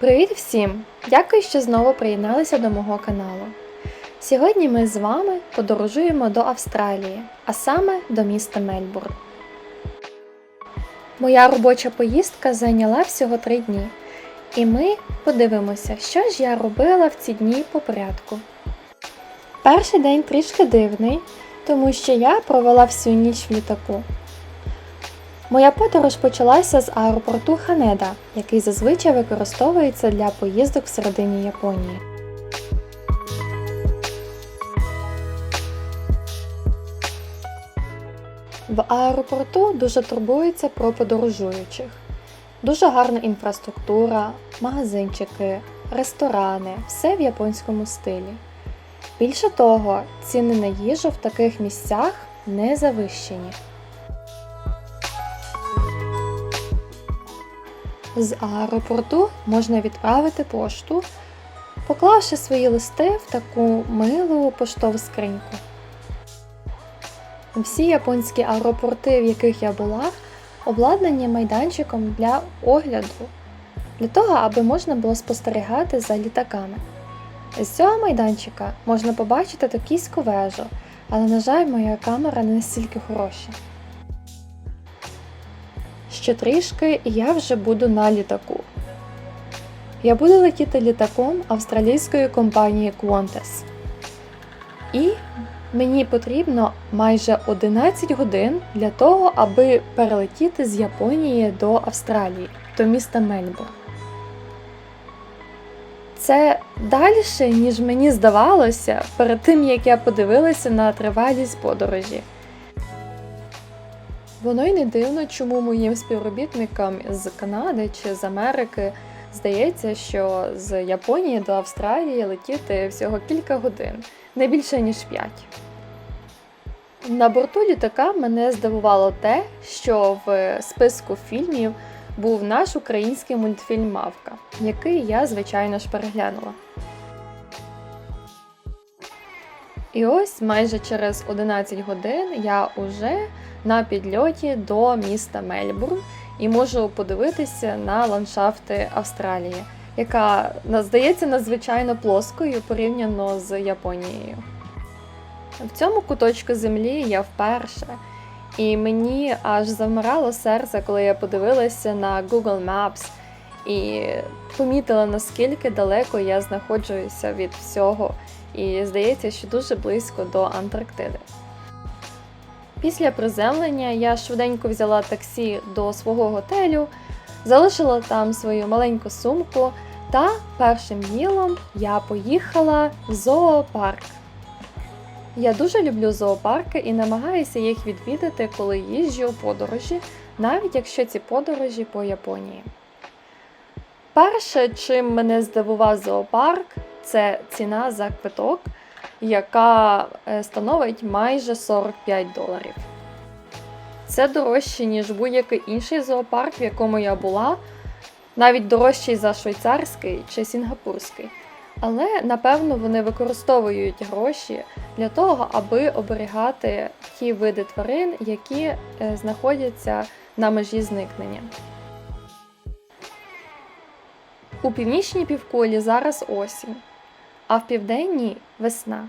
Привіт всім! Дякую, що знову приєдналися до мого каналу. Сьогодні ми з вами подорожуємо до Австралії, а саме до міста Мельбурн. Моя робоча поїздка зайняла всього три дні, і ми подивимося, що ж я робила в ці дні по порядку. Перший день трішки дивний, тому що я провела всю ніч в літаку. Моя подорож почалася з аеропорту Ханеда, який зазвичай використовується для поїздок всередині Японії. В аеропорту дуже турбуються про подорожуючих. Дуже гарна інфраструктура, магазинчики, ресторани, все в японському стилі. Більше того, ціни на їжу в таких місцях не завищені. З аеропорту можна відправити пошту, поклавши свої листи в таку милу поштову скриньку. Всі японські аеропорти, в яких я була, обладнані майданчиком для огляду, для того, аби можна було спостерігати за літаками. З цього майданчика можна побачити токійську вежу, але, на жаль, моя камера не настільки хороша. Ще трішки і я вже буду на літаку. Я буду летіти літаком австралійської компанії Qantas. І мені потрібно майже 11 годин для того, аби перелетіти з Японії до Австралії, до міста Мельбурн. Це далі, ніж мені здавалося перед тим, як я подивилася на тривалість подорожі. Воно й не дивно, чому моїм співробітникам з Канади чи з Америки здається, що з Японії до Австралії летіти всього кілька годин, не більше ніж 5. На борту літака мене здивувало те, що в списку фільмів був наш український мультфільм Мавка, який я, звичайно ж, переглянула. І ось майже через 11 годин я уже на підльоті до міста Мельбурн і можу подивитися на ландшафти Австралії, яка здається надзвичайно плоскою порівняно з Японією. В цьому куточку землі я вперше, і мені аж завмирало серце, коли я подивилася на Google Maps і помітила, наскільки далеко я знаходжуся від всього, і здається, що дуже близько до Антарктиди. Після приземлення я швиденько взяла таксі до свого готелю, залишила там свою маленьку сумку, та першим ділом я поїхала в зоопарк. Я дуже люблю зоопарки і намагаюся їх відвідати, коли їжджу у подорожі, навіть якщо ці подорожі по Японії. Перше, чим мене здивував зоопарк, це ціна за квиток яка е, становить майже 45 доларів. Це дорожче, ніж будь-який інший зоопарк, в якому я була, навіть дорожчий за швейцарський чи сінгапурський. Але напевно вони використовують гроші для того, аби оберігати ті види тварин, які е, знаходяться на межі зникнення. У північній півкулі зараз осінь а в південній весна.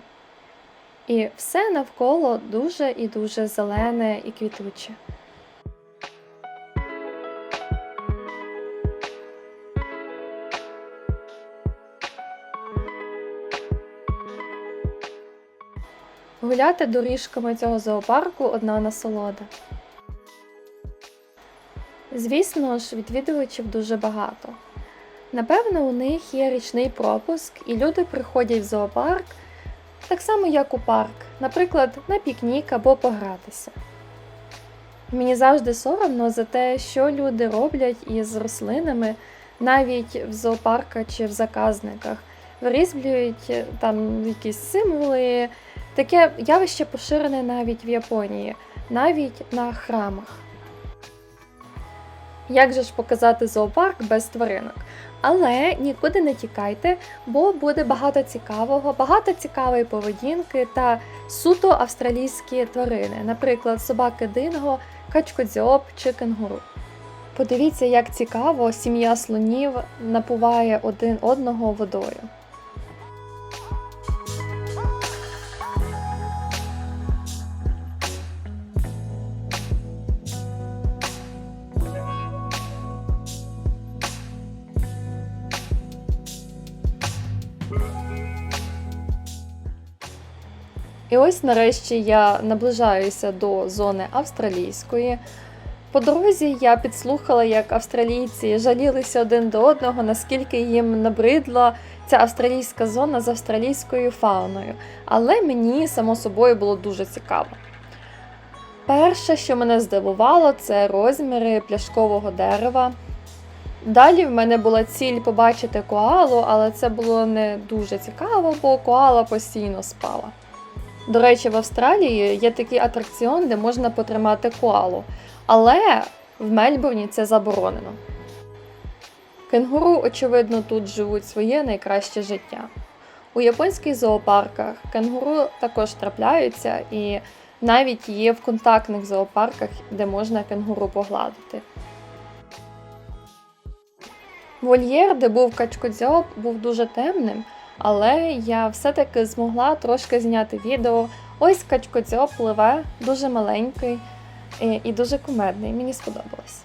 І все навколо дуже і дуже зелене і квітуче. Гуляти доріжками цього зоопарку одна насолода. Звісно ж, відвідувачів дуже багато. Напевно, у них є річний пропуск, і люди приходять в зоопарк так само, як у парк, наприклад, на пікнік або погратися. Мені завжди соромно за те, що люди роблять із рослинами навіть в зоопарках чи в заказниках. Вирізблюють там якісь символи. Таке явище поширене навіть в Японії, навіть на храмах. Як же ж показати зоопарк без тваринок? Але нікуди не тікайте, бо буде багато цікавого, багато цікавої поведінки та суто австралійські тварини, наприклад, собаки динго, качкодзьоб чи кенгуру. Подивіться, як цікаво сім'я слонів напуває один одного водою. І ось нарешті я наближаюся до зони австралійської. По дорозі я підслухала, як австралійці жалілися один до одного, наскільки їм набридла ця австралійська зона з австралійською фауною. Але мені, само собою, було дуже цікаво. Перше, що мене здивувало, це розміри пляшкового дерева. Далі в мене була ціль побачити коалу, але це було не дуже цікаво, бо коала постійно спала. До речі, в Австралії є такий атракціон, де можна потримати коалу. Але в Мельбурні це заборонено. Кенгуру, очевидно, тут живуть своє найкраще життя. У японських зоопарках кенгуру також трапляються і навіть є в контактних зоопарках, де можна кенгуру погладити. Вольєр, де був качкодзьоб, був дуже темним, але я все-таки змогла трошки зняти відео. Ось качкодзьоб пливе, дуже маленький і, і дуже кумедний. Мені сподобалось.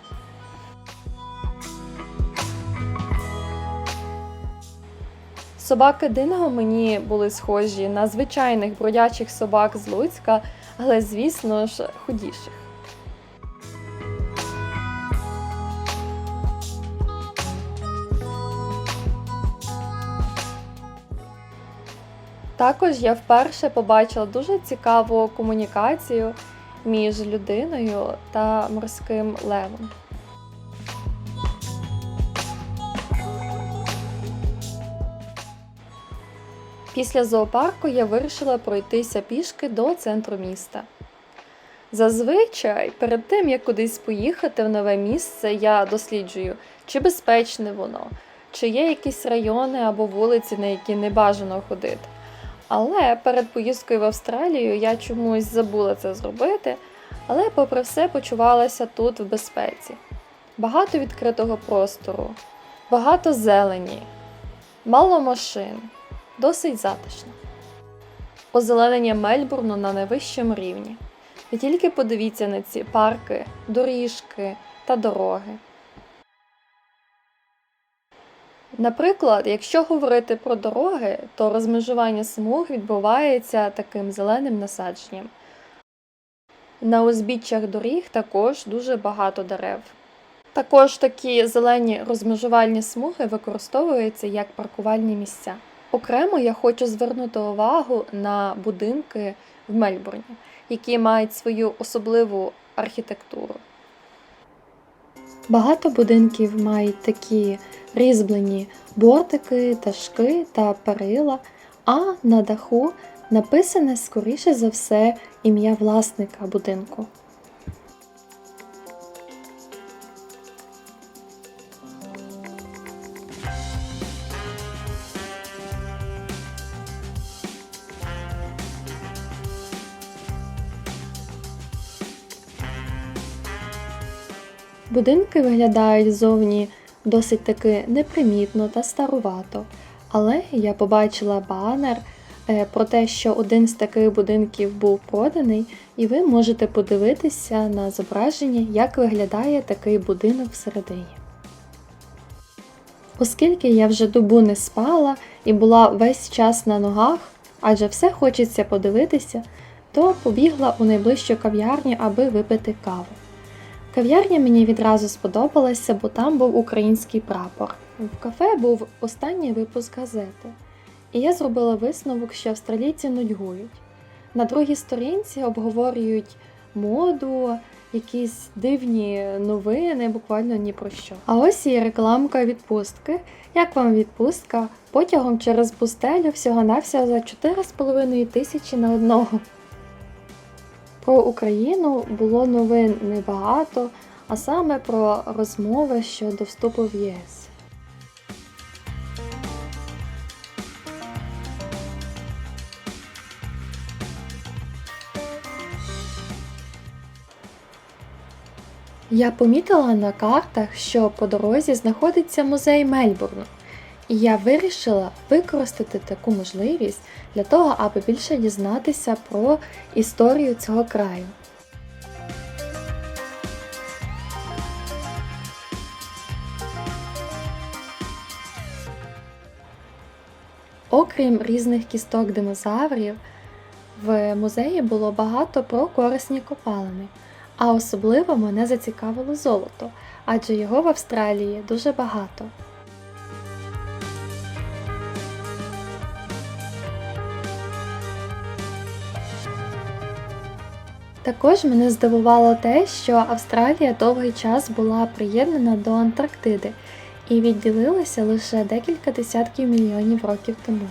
Собаки Динго мені були схожі на звичайних бродячих собак з Луцька, але, звісно ж, худіших. Також я вперше побачила дуже цікаву комунікацію між людиною та морським левом. Після зоопарку я вирішила пройтися пішки до центру міста. Зазвичай, перед тим як кудись поїхати в нове місце, я досліджую, чи безпечне воно, чи є якісь райони або вулиці, на які не бажано ходити. Але перед поїздкою в Австралію я чомусь забула це зробити, але, попри все, почувалася тут в безпеці. Багато відкритого простору, багато зелені, мало машин, досить затишно. Озеленення Мельбурну на найвищому рівні. Ви тільки подивіться на ці парки, доріжки та дороги. Наприклад, якщо говорити про дороги, то розмежування смуг відбувається таким зеленим насадженням. На узбіччях доріг також дуже багато дерев. Також такі зелені розмежувальні смуги використовуються як паркувальні місця. Окремо я хочу звернути увагу на будинки в Мельбурні, які мають свою особливу архітектуру. Багато будинків мають такі різьблені бортики, ташки та перила, а на даху написане скоріше за все ім'я власника будинку. Будинки виглядають зовні досить таки непримітно та старувато, але я побачила банер е, про те, що один з таких будинків був проданий, і ви можете подивитися на зображення, як виглядає такий будинок всередині. Оскільки я вже добу не спала і була весь час на ногах, адже все хочеться подивитися, то побігла у найближчу кав'ярню, аби випити каву. Кав'ярня мені відразу сподобалася, бо там був український прапор. В кафе був останній випуск газети, і я зробила висновок, що австралійці нудьгують. На другій сторінці обговорюють моду, якісь дивні новини, буквально ні про що. А ось і рекламка відпустки. Як вам відпустка? Потягом через пустелю всього-навсього за 4,5 тисячі на одного. Про Україну було новин небагато, а саме про розмови щодо вступу в ЄС. Я помітила на картах, що по дорозі знаходиться музей Мельбурну, і я вирішила використати таку можливість для того, аби більше дізнатися про історію цього краю. Окрім різних кісток динозаврів, в музеї було багато про корисні копалини, а особливо мене зацікавило золото, адже його в Австралії дуже багато. Також мене здивувало те, що Австралія довгий час була приєднана до Антарктиди і відділилася лише декілька десятків мільйонів років тому.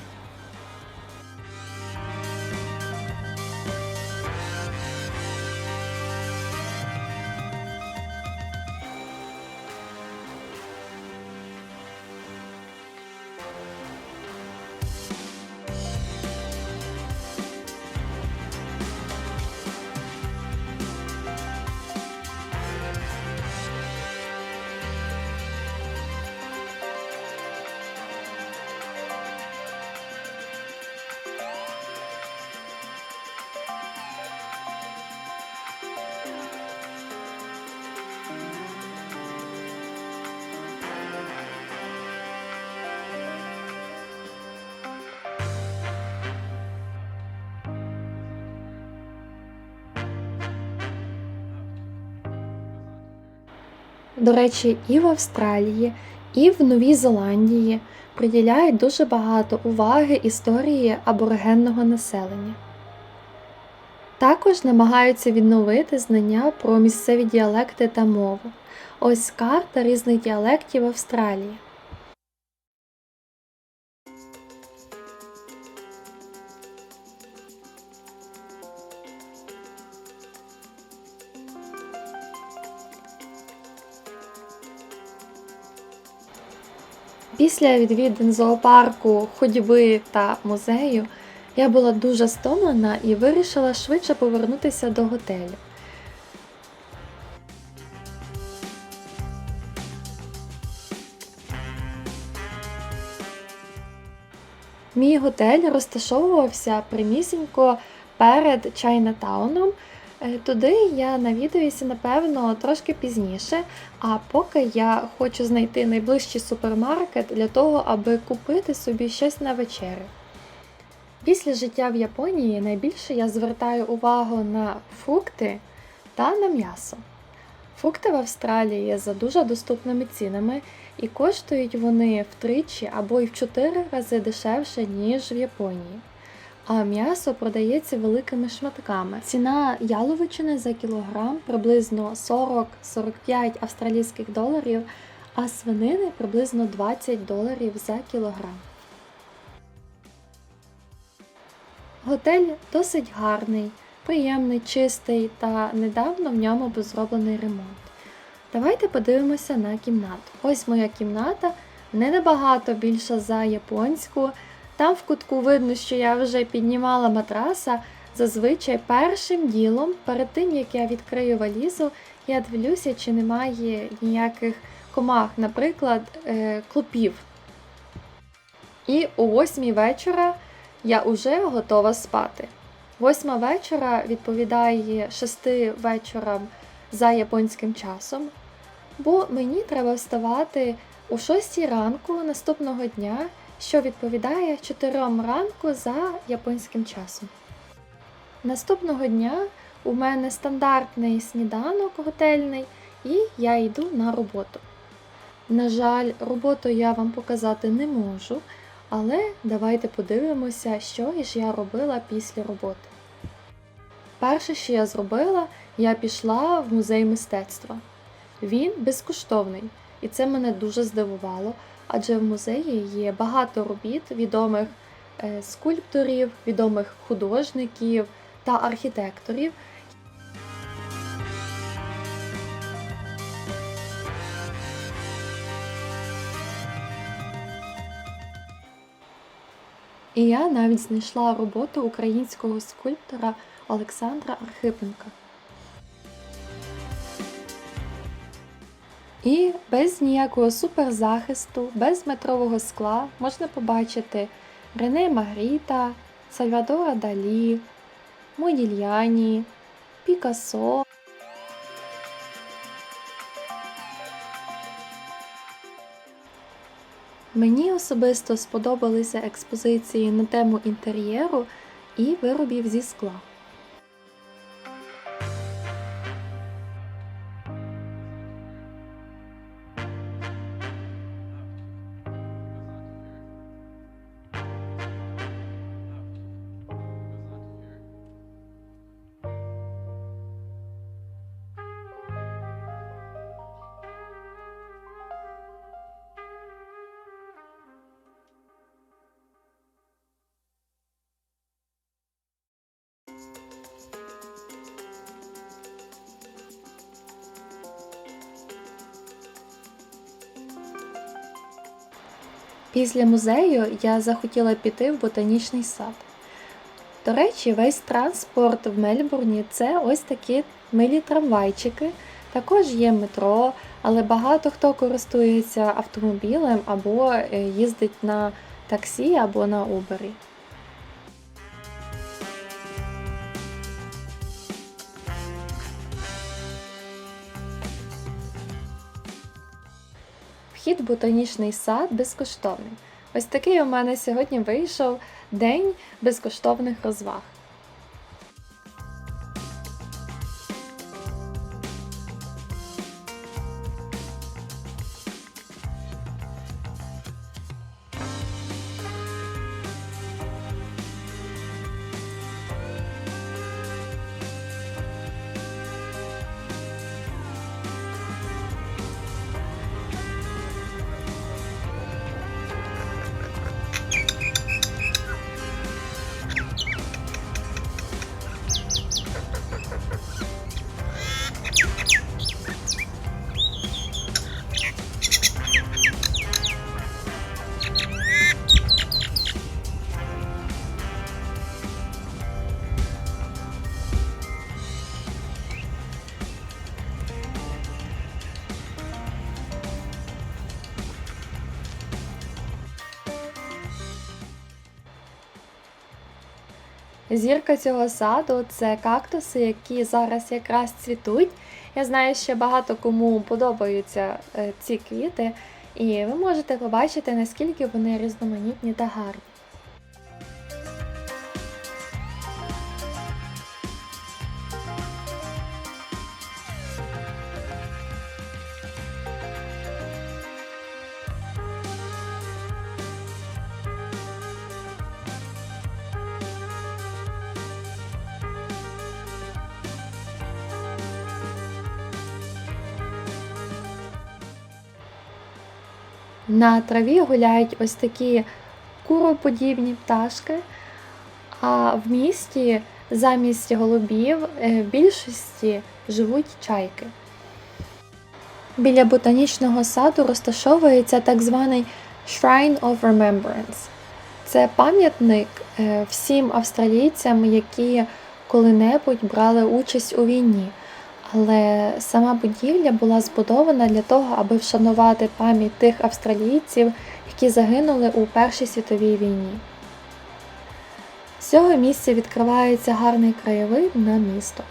До речі, і в Австралії, і в Новій Зеландії приділяють дуже багато уваги історії аборигенного населення. Також намагаються відновити знання про місцеві діалекти та мову. Ось карта різних діалектів Австралії. Після відвідин зоопарку, ходьби та музею я була дуже стомлена і вирішила швидше повернутися до готелю. Мій готель розташовувався примісінько перед Чайнатауном. Е, Туди я навідуюся, напевно, трошки пізніше, а поки я хочу знайти найближчий супермаркет для того, аби купити собі щось на вечерю. Після життя в Японії найбільше я звертаю увагу на фрукти та на м'ясо. Фрукти в Австралії є за дуже доступними цінами і коштують вони втричі або й в чотири рази дешевше, ніж в Японії а м'ясо продається великими шматками. Ціна яловичини за кілограм приблизно 40-45 австралійських доларів, а свинини приблизно 20 доларів за кілограм. Готель досить гарний, приємний, чистий та недавно в ньому був зроблений ремонт. Давайте подивимося на кімнату. Ось моя кімната не набагато більша за японську. Там в кутку видно, що я вже піднімала матраса. Зазвичай першим ділом, перед тим як я відкрию валізу, я дивлюся, чи немає ніяких комах, наприклад, е, клопів. І о 8 вечора я вже готова спати. Восьма вечора відповідає 6 вечорам за японським часом, бо мені треба вставати о 6 ранку наступного дня що відповідає 4 ранку за японським часом. Наступного дня у мене стандартний сніданок готельний, і я йду на роботу. На жаль, роботу я вам показати не можу, але давайте подивимося, що ж я робила після роботи. Перше, що я зробила, я пішла в музей мистецтва. Він безкоштовний, і це мене дуже здивувало, адже в музеї є багато робіт відомих е, скульпторів, відомих художників та архітекторів. І я навіть знайшла роботу українського скульптора Олександра Архипенка. І без ніякого суперзахисту, без метрового скла можна побачити Рене Магріта, Сальвадора Далі, Модільяні, Пікассо. Мені особисто сподобалися експозиції на тему інтер'єру і виробів зі скла. Після музею я захотіла піти в ботанічний сад. До речі, весь транспорт в Мельбурні це ось такі милі трамвайчики. Також є метро, але багато хто користується автомобілем або е, їздить на таксі або на Убері. Вхід в ботанічний сад безкоштовний. Ось такий у мене сьогодні вийшов день безкоштовних розваг. Зірка цього саду це кактуси, які зараз якраз цвітуть. Я знаю, що багато кому подобаються е, ці квіти, і ви можете побачити, наскільки вони різноманітні та гарні. На траві гуляють ось такі куроподібні пташки, а в місті замість голубів е, в більшості живуть чайки. Біля ботанічного саду розташовується так званий Shrine of Remembrance. Це пам'ятник е, всім австралійцям, які коли-небудь брали участь у війні. Але сама будівля була збудована для того, аби вшанувати пам'ять тих австралійців, які загинули у Першій світовій війні. З цього місця відкривається гарний краєвид на місто.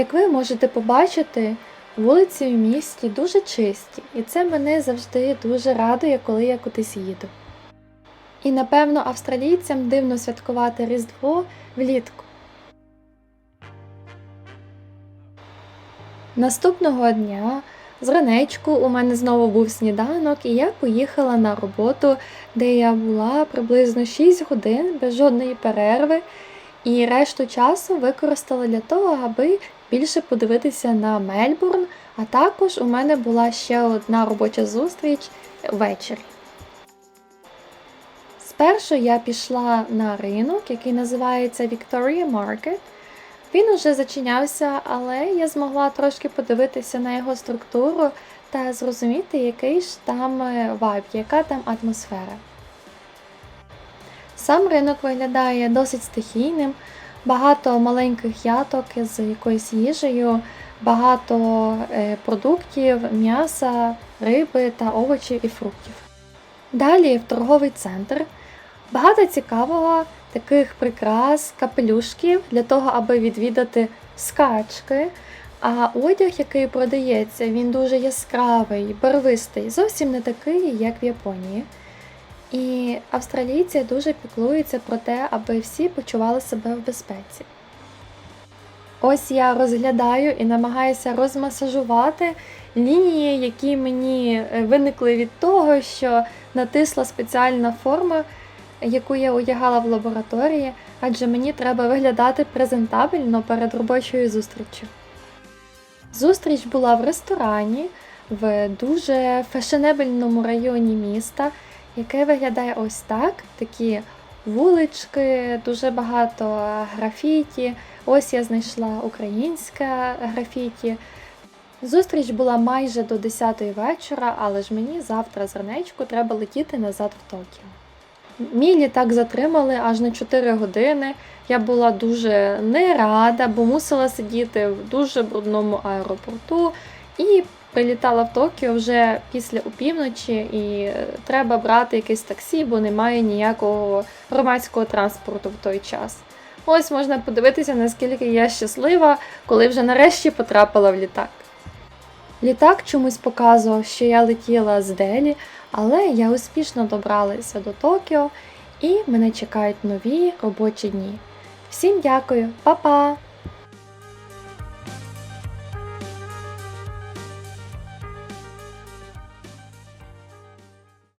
Як ви можете побачити, вулиці в місті дуже чисті, і це мене завжди дуже радує, коли я кудись їду. І напевно австралійцям дивно святкувати Різдво влітку. Наступного дня з ранечку у мене знову був сніданок, і я поїхала на роботу, де я була приблизно 6 годин без жодної перерви, і решту часу використала для того, аби більше подивитися на Мельбурн, а також у мене була ще одна робоча зустріч ввечері. Спершу я пішла на ринок, який називається Victoria Market. Він уже зачинявся, але я змогла трошки подивитися на його структуру та зрозуміти, який ж там е, вайб, яка там атмосфера. Сам ринок виглядає досить стихійним, багато маленьких яток з якоюсь їжею, багато е, продуктів, м'яса, риби та овочів і фруктів. Далі в торговий центр. Багато цікавого, таких прикрас, капелюшків для того, аби відвідати скачки. А одяг, який продається, він дуже яскравий, барвистий, зовсім не такий, як в Японії. І австралійці дуже піклуються про те, аби всі почували себе в безпеці. Ось я розглядаю і намагаюся розмасажувати лінії, які мені е, виникли від того, що натисла спеціальна форма, яку я одягала в лабораторії, адже мені треба виглядати презентабельно перед робочою зустрічю. Зустріч була в ресторані в дуже фешенебельному районі міста, яке виглядає ось так: такі вулички, дуже багато графіті. Ось я знайшла українське графіті. Зустріч була майже до 10 вечора, але ж мені завтра з ранечку треба летіти назад в Токіо. Мій літак затримали аж на 4 години. Я була дуже не рада, бо мусила сидіти в дуже брудному аеропорту і прилітала в Токіо вже після опівночі, і е, треба брати якесь таксі, бо немає ніякого громадського транспорту в той час. Ось можна подивитися, наскільки я щаслива, коли вже нарешті потрапила в літак. Літак чомусь показував, що я летіла з Делі, але я успішно добралася до Токіо і мене чекають нові робочі дні. Всім дякую, па-па!